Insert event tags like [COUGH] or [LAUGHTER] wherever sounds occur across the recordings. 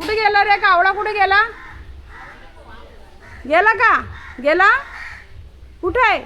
कुठे गेला रे कावळा? कुठे गेला? गेला का? गेला? कुठे आहे?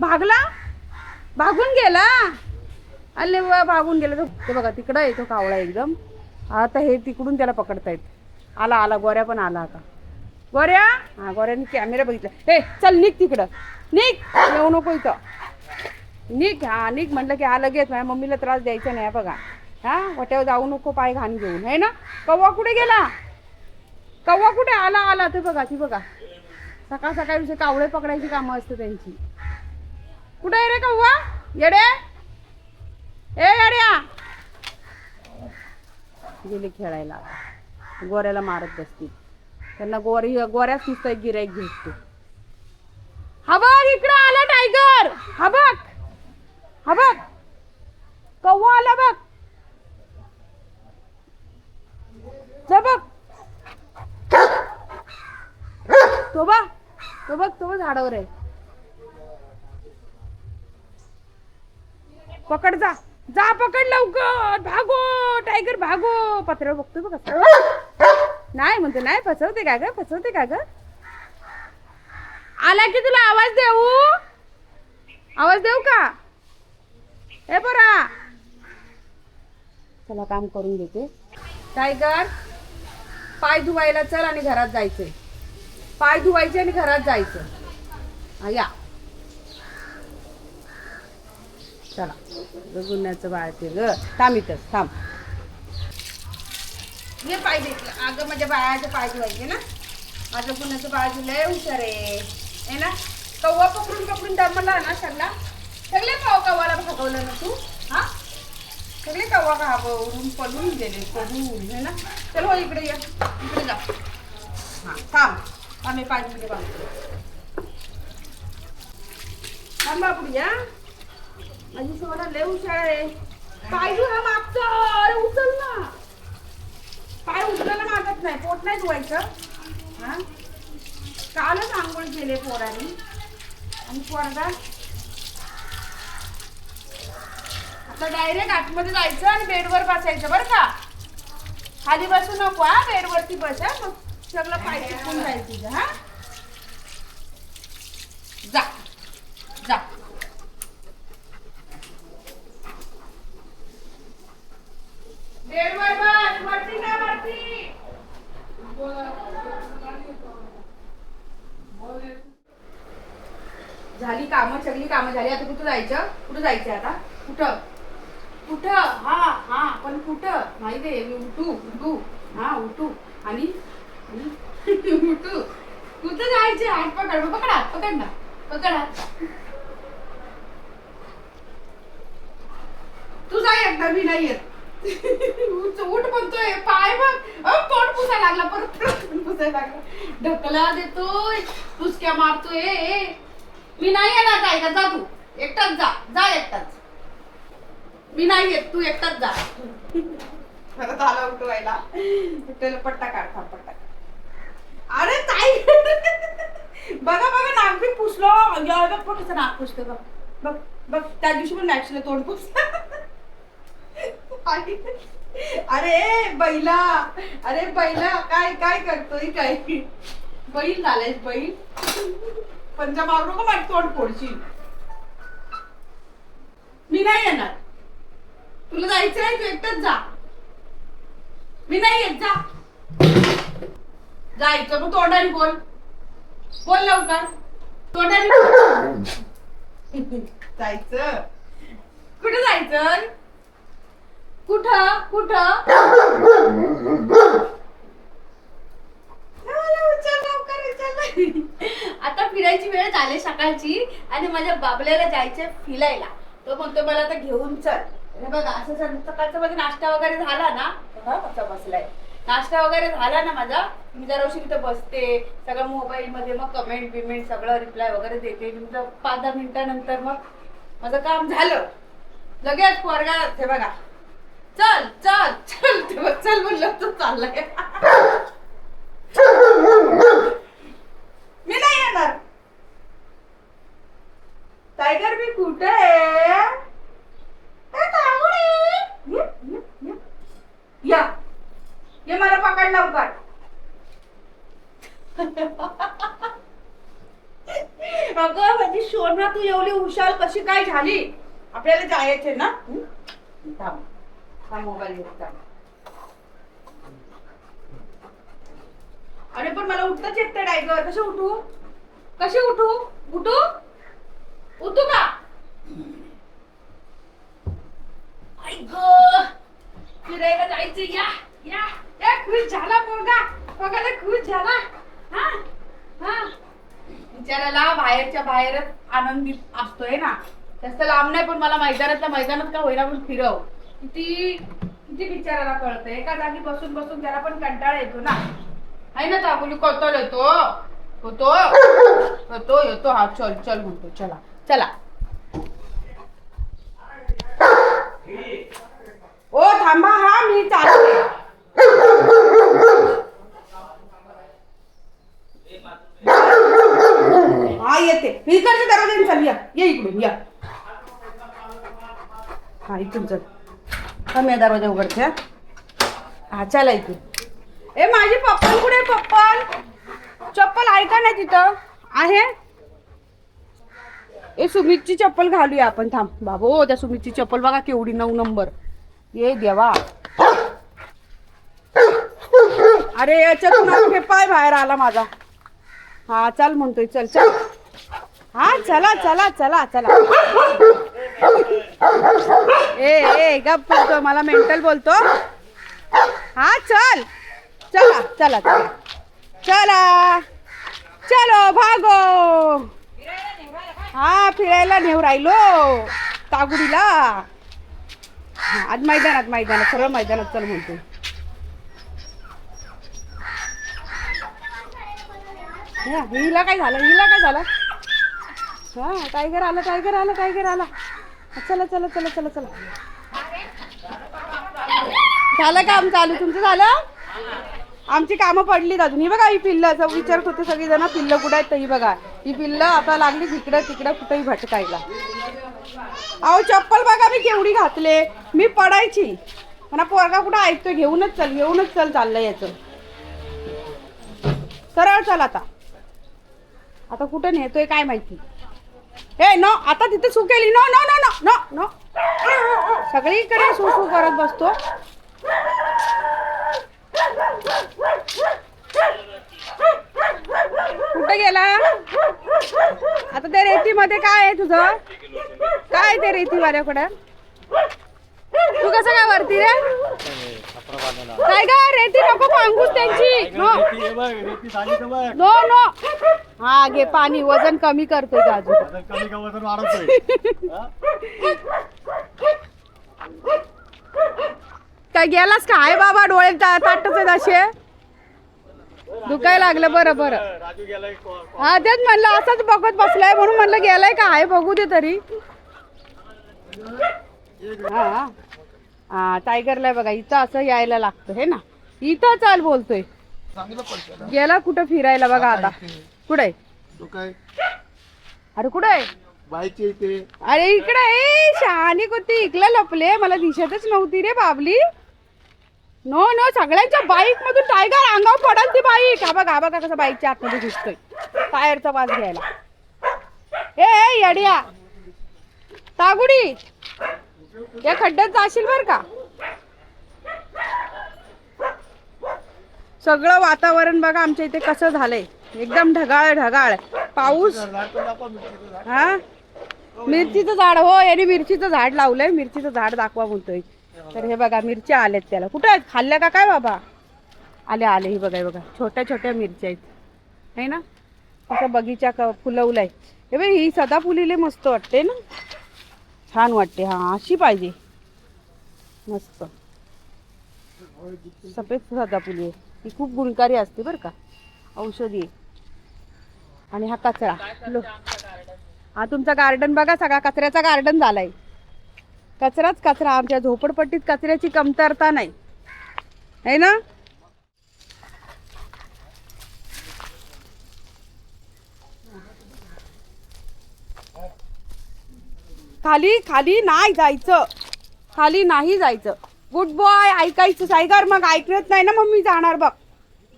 भागला? भागून गेला? अरे वा भागून गेला. ते बघा तिकडं येतो कावळा एकदम. आता हे तिकडून त्याला पकडतायत आला आला. गोऱ्या पण आला आता. गोऱ्या? हा गोऱ्याने कॅमेरा बघितला. हे चल निघ तिकडं. निघ. येऊ नको इथं. निघ हा निघ. म्हटलं की हा लगेच. माझ्या मम्मीला त्रास द्यायचा नाही बघा. हा? वाट्यावर जाऊ नको पाय घाण घेऊन. आहे ना? कव्वा कुठे गेला? कव्वा कुठे? आला आला. ते बघा ती बघा. सकाळ सकाळी विषय कावळे पकडायची कामं असते त्यांची. कुठे आहे रे कव्वा येडे? ए येड्या! गेले खेळायला. गोऱ्याला मारत बसतील त्यांना गोरी गोऱ्याच नुसतं गिरायक गिराईक भेटतो हा बघ इकडं आला टायगर हा बघ हा बघ कव्वा आला बघ जा बघ तो बघ तो बघ तो बघ झाडावर आहे. पकड जा. जा पकड लवकर. भागो टायगर भागो. पत्र बघतोय बघ नाही म्हणतो नाही फसवते का ग? फसवते का ग? आला की तुला आवाज देऊ? आवाज देऊ का? हे बरा चला काम करून घेते. टायगर पाय धुवायला चल आणि घरात जायचंय. पाय धुवायचे आणि घरात जायचं. या. चला गुन्ह्याचं बाळते ग. थांब इथं थांब. ये पाय घेतलं अगं माझ्या बाळाचे पाय धुवायचे ना. माझं गुन्ह्याचं बाळ लय हुशार आहे. ना? कव्वा पकडून पकडून दमला ना सगळा. सगळे पाव कव्वाला भागवलं ना तू? हा? सगळे कव्वा घाबरून पडून गेले पडून है ना? चलो हो, इकडे या. इकडे जा. हां थांब. आम्ही पाच मिनिटे बांधतो. थांब बापू या माझी सोडा लय हुशार आहे. पाय धुवा मागचं. अरे उचल ना. पाय उचलायला मागत नाही. पोट नाही धुवायचं. हा? कालच आंघोळ केले पोराने. आणि पोरगा? आता डायरेक्ट आतमध्ये जायचं आणि बेडवर बसायचं बरं का. खाली बसू नको हा. बेडवरती बस मग सगळं पाय चिपकून जाईल तुझं हा? जा जा. झाली कामं सगळी कामं झाली. आता कुठं जायचं? कुठं जायचं आता? कुठं? कुठं? हा हा पण कुठं? माहिती आहे मी उठू उठू. हा उठू. आणि उठू कुठं जायचे हात पकड. पकडा पकड ना. पकडा तू जा एकदा. मी नाही येत. उठ उठ म्हणतोय. पाय बघ. अ, पुसायला लागला. परत पोट पुसायला लागला. ढकला देतोय. पुसक्या मारतोय. मी नाही येणार काय का? जा तू. एकटाच जा. जा एकटाच. मी नाही येत. तू एकटाच जा. परत आला उठवायला. त्याला पट्टा काढ पट्टा काढ अरे ताई बघा बघा नाक बी पुसलो या बघ बघ कसं नाक पुसतो बघ. बघ बघ त्या दिवशी पण नॅक्सला तोंड पुस अरे बैला अरे बैला काय काय करतोय काय? बैल झालाय बैल. पंजा मारू नको माझी तोंड फोडशील. मी नाही येणार. तुला जायचं नाही तू एकटच जा. मी नाही येत जा. जायचं मग तोंडाने बोल. बोल लवकर. तोंडाने जायचं. कुठं जायचं? कुठं? कुठं? लवकर, आता फिरायची वेळ झाली सकाळची आणि माझ्या बाबल्याला जायचंय फिरायला. तो म्हणतो मला आता घेऊन चल. हे बघा असं सं- सकाळचा माझा नाश्ता वगैरे झाला ना बघा कसा बसलाय. नाश्ता वगैरे झाला ना माझा? मी जरा उशीर तिथं बसते. सगळं मोबाईल मध्ये मग कमेंट बिमेंट सगळं रिप्लाय वगैरे देते. तुमचं पाच दहा मिनिटानंतर मग माझं काम झालं. लगेच पोरगा ते बघा. चल चल चल ते बघ, चल म्हणलं तर चाललाय. मी नाही येणार. टायगर मी कुठे आहे ए, टायगर आहे. ये, ये, ये. या ये लवकर. अगं म्हणजे शोना तू एवढी हुशार कशी काय झाली? आपल्याला जायचे ना? थांब. हा मोबाईल घेतला अरे पण मला उठताच येत डायगर. कसे उठू? कसे उठू? उठू? उठू का? ऐक फिरायला जायचं या. या या खुश झाला पोरगा. बघायला खुश झाला. हा? हा? बिचाराला बाहेरच्या बाहेरच आनंदित असतोय ना जास्त लांब नाही पण मला मैदानातल्या मैदानात का होईना पण फिरव. किती किती बिचाराला कळतं एका जागी बसून बसून त्याला पण कंटाळा येतो ना. आहे ना ताबुली? कळतो येतो. होतो. होतो येतो. हा चल चल म्हणतो. चला चला. ओ थांबा हा मी चालते. हा येते. इकडच्या दरवाजाने चल या. ये इकडून या. हा इथून चल. कमी या दरवाजा उघडते हा. हा चला इथून ए माझी पप्पल कुठे पप्पल चप्पल आहे का नाही तिथं? आहे? ए सुमितची चप्पल घालूया आपण. थांब बाबो त्या सुमितची चप्पल बघा केवढी नऊ नंबर. ये देवा. अरे याच्यातून अख्खे पाय बाहेर आला माझा. हा चल म्हणतोय चल चल. हा चला चला चला चला. ए ए गप बोलतो मला मेंटल बोलतो. हा चल. चला चला चला. चला. चलो भागो. हा फिरायला नेऊ राहिलो. तागुडीला. आज मैदानात मैदानात सरळ मैदानात चल म्हणतो हिला काय झालं? हिला काय झालं? हा टायगर आला टायगर आला टायगर आला. चला चला चला चला चला. झालं काम चालू? तुमचं झालं? आमची कामं पडलीत अजून. ही बघा ही पिल्लं. असं विचारत होते सगळी जण पिल्लं कुठं आहेत? ही बघा. ही पिल्लं आता लागली तिकडं तिकडं कुठंही भटकायला. अहो चप्पल बघा मी केवढी घातले. मी पडायची. म्हणा पोरगा कुठं ऐकतोय? घेऊनच चल घेऊनच चल चाललं याचं. सरळ चल आता. आता कुठं नेतोय काय माहिती? ए नो आता तिथे सू केली no no no no no no. सगळीकडे सू सू करत बसतो. कुठे गेला? आता त्या रेतीमध्ये काय आहे तुझं? काय ते रेतीवाल्याकडे? तू कसं काय वरती रे? काय ग रेती नको पांगूस त्यांची. No no no. हा घे पाणी वजन कमी करतोय का अजून. कमी का वजन वाढवतोय? हा? काय गेलास काय बाबा डोळे ता- ताटच आहेत असे. दुखायला लागलं बरं बरं. राजू गेलाय को- को- हा तेच म्हणलं असंच बघत बसलाय म्हणून म्हणलं गेलाय का? आहे बघू दे तरी. हा हा. टायगरला बघा इथं असं यायला लागतं हे ना? इथं चाल बोलतोय. गेला कुठं फिरायला बघा आता. कुठे तो काय? अरे कुठे बायचे इथे. अरे इकडे ए शहाणी कोणती इकला लपले. मला दिसतच नव्हती रे बाबली. नो नो सगळ्यांच्या बाईक मधून टायगर अंगावर पडाल ती बाईक. हा बघा बघा कसं बाईकच्या आतमध्ये घुसतोय टायरचा वास घ्यायला. ए ए, येड्या. तागुडी. या खड्ड्यात जाशील बर का? सगळं वातावरण बघा आमच्या इथे कसं झालंय. एकदम ढगाळ ढगाळ. पाऊस मिरचीचं झाड. हा? मिरचीचं झाड हो याने मिरचीचं झाड लावलंय. मिरचीचं झाड दाखवा म्हणतोय. तर हे बघा मिरच्या आल्यात त्याला. कुठं आहेत? खाल्ल्या का? काय बाबा? आले आले हे बघा बघा. छोट्या छोट्या मिरच्या आहेत. है ना? असं बगीचा क फुलवलाय. हे बाई ही सदाफुलीले मस्त वाटते ना? छान वाटते हा अशी पाहिजे. मस्त. सफेद सदाफुली आहे. ही खूप गुणकारी असते बरं का. औषधी. आणि हा कचरा. लो. हा तुमचा गार्डन बघा सगळा कचऱ्याचा गार्डन झालाय. कचराच कचरा. आमच्या झोपडपट्टीत कचऱ्याची कमतरता नाही. है ना? खाली खाली नाही जायचं. खाली नाही जायचं. गुड बॉय ऐकायचं सायगर मग ऐकत नाही ना मम्मी जाणार बघ.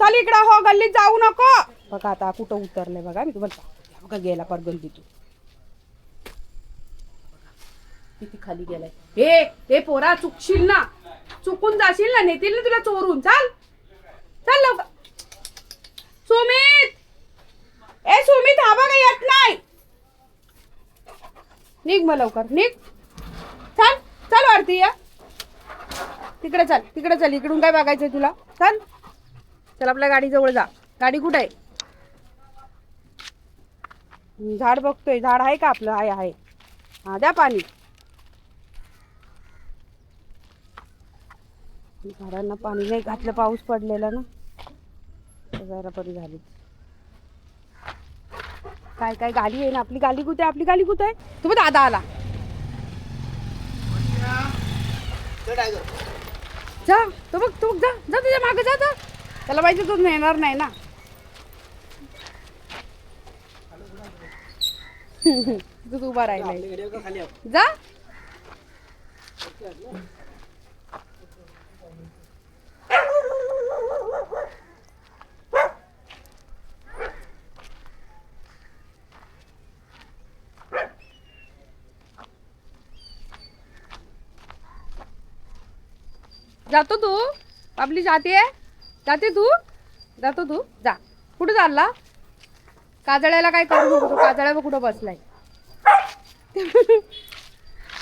चल इकडं हो गल्लीत जाऊ नको. बघा आता कुठं उतरलंय बघा मी तुम्हाला सांगते. बघा गेला पर गल्लीतून किती खाली गेलाय. हे हे पोरा चुकशील ना. चुकून जाशील ना नेतील ना तुला चोरून. चाल. चल लवकर. सुमित. ए सुमित हा बघा येत नाही. निघ मग लवकर. निघ. चल चल वरती या. तिकडे चल तिकडे चल इकडून काय बघायचंय तुला? चल. चल आपल्या गाडी जवळ जा. गाडी कुठे आहे? झाड बघतोय. झाड आहे का आपलं? आहे आहे. हा द्या पाणी. झाडांना पाणी नाही घातलं पाऊस पडलेला ना. जरा बरी झाली. काय काय गाडी आहे ना? आपली गाडी कुठे आहे? आपली गाडी कुठे आहे? तुम्ही दादा आला. जा तो बघ तो बघ, जा जा तुझ्या मागे जा जा. त्याला माहिती तू नेणार नाही ना. [LAUGHS] तू उभा राहिलाय. जा. जातो तू. आपली जाते जाते तू. जातो तू. जा. कुठं चालला? काजळ्याला काय करू नको काजळ्यावर काजळ्या कुठं बसलाय.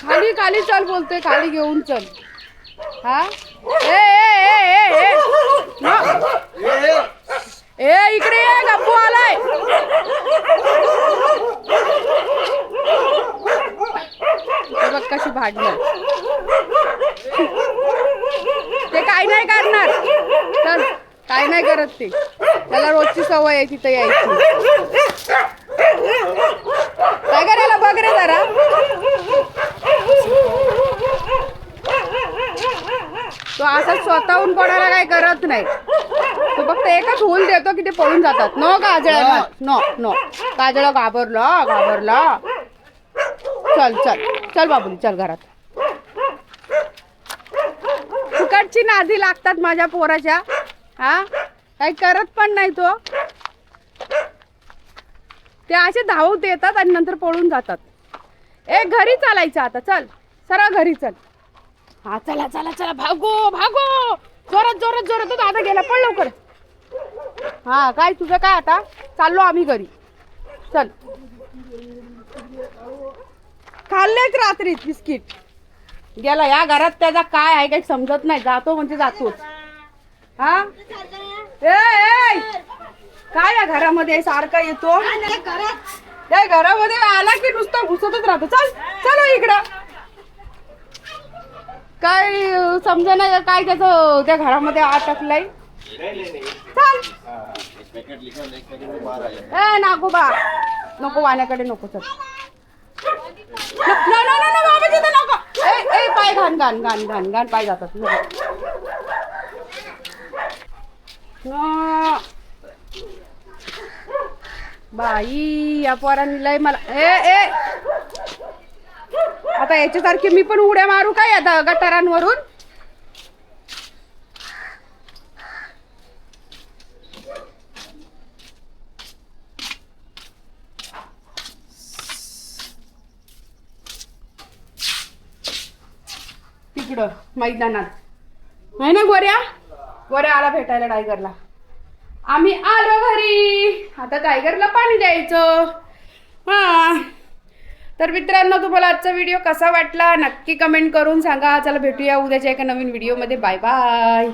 खाली खाली चल बोलतोय. खाली घेऊन चल. हा? ए ए ए इकडे ये. गप्पू आलाय. बघ कशी भांडणार ते काय नाही करणार. चल काय नाही करत ते. त्याला रोजची सवय आहे तिथं यायची. काय करायला बघ रे जरा. तो असा स्वतःहून कोणाला काय करत नाही. तो फक्त एकच हुल देतो की ते पळून जातात. नो काजळ नो नो काजळ घाबरलं घाबरलं. चल चल. चल बाबुली चल घरात. फुकटची नादी लागतात माझ्या पोराच्या. हा? काही करत पण नाही तो. ते असे धावत येतात आणि नंतर पळून जातात. ए घरी चालायचं आता. चल सरळ घरी चल. हा चला चला चला. भागो भागो. जोरात जोरात जोरात. तो दादा गेला. पण लवकर. हा काय तुझं काय आता? चाललो आम्ही घरी. चल. खाल्लेच रात्रीत बिस्किट. गेला या घरात त्याचा काय आहे काही समजत नाही. जातो म्हणजे जातोच. हा? ए, ए! काय या घरामध्ये? सारखा येतो? त्या घरामध्ये आला की नुसतं घुसतच राहतो. चल चलो इकडं. काय समजा नाही काय त्याचं? त्या घरामध्ये अटकलंय चल. ए नागोबा. नको वाण्याकडे नको चल. न- न- न- न- न, बाबा तिथं नको ए ए पाय घाण घाण घाण घाण घाण पाय जातात नको. न. बाई या पोरांनी लय मला ए ए आता याच्यासारखी मी पण उड्या मारू काय आता गटारांवरून तिकडं मैदानात. आहे ना गोऱ्या? गोऱ्या आला भेटायला टायगरला आम्ही आलो घरी. आता टायगरला पाणी द्यायचं. हा. तर मित्रांनो तुम्हाला आजचा व्हिडिओ कसा वाटला? नक्की कमेंट करून सांगा. चला भेटूया उद्याच्या एका नवीन व्हिडिओमध्ये बाय बाय